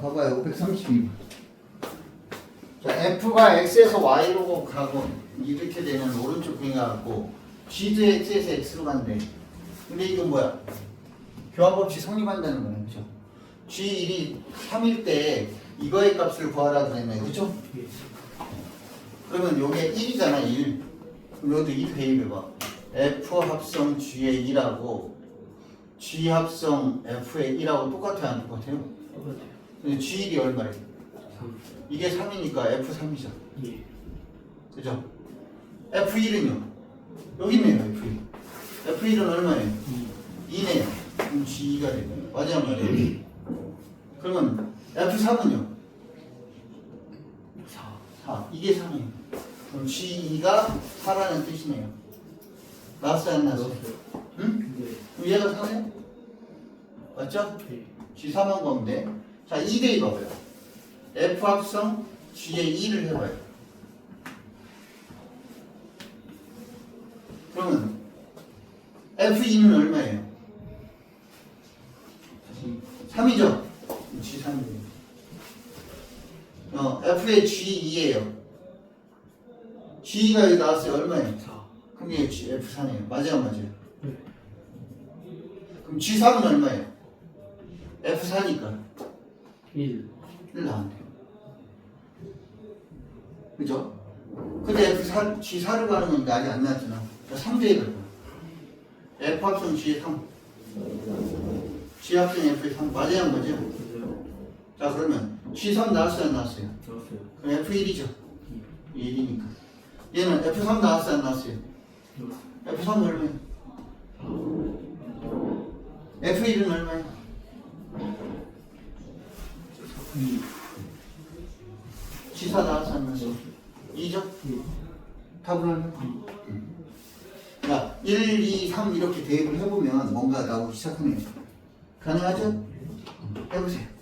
봐봐요. 532번. 자, F가 X에서 Y로 가고 이렇게 되면 오른쪽 갖고 G도 X에서 X로 간대. 근데 이건 뭐야? 교환법칙 성립한다는 거네. 그죠? G1이 3일 때 이거의 값을 구하라 그랬네. 그죠? 예. 그러면 요게 1이잖아, 1. 그럼 여기도 1 대입해봐. F 합성 G의 1하고 G 합성 F의 1하고 똑같아요, 안 똑같아요? 똑같아요. 근데 G1이 얼마래? 3. 이게 3이니까 F3이죠. 예. 그죠? F1은요? 여기 있네요, F1. F1은 얼마예요? 2. 2네요. 그럼 G2가 되네요. 맞아요, 말이에요. 그러면 F3은요? 4. 4. 이게 3이에요. 그럼 G2가 4라는 뜻이네요. 나왔어요, 안 나왔어요? 넣었어요. 응? 네. 그럼 얘가 4네? 맞죠? 예. G3한 건데. 자, 2대2 봐봐요. F 합성 G의 2를 해봐요. 그러면 F2는 얼마예요? 3이죠? G3이에요. 어, F의 G2예요. G가 여기 나왔어요. 얼마예요? 4. 그럼 이게 G, F4네요. 맞아요, 맞아요. 네. 그럼 G3은 얼마예요? F4니까 1. 1 나왔네요. 그죠? 근데 F4, G4를 가는 거니까 아직 안 나왔잖아. 3대에 갈 거야. F 합성 G의 3. G 합성 F의 3. 맞아요, 안 맞아요? 맞아요. 자, 그러면 G3 나왔어요, 안 나왔어요? 넣었어요. 그럼 F1이죠? 2. 1이니까. 얘는 F3 나왔어요, 안 나왔어요? 넣었어요. F3 얼마예요? 4. F1은 얼마예요? 2. G4 나왔어요, 안? 넣었어요. 2죠? 예. 답은 얼마? 자, 1, 2, 3 이렇게 대입을 해보면 뭔가 나오기 시작하네요. 가능하죠? 해보세요.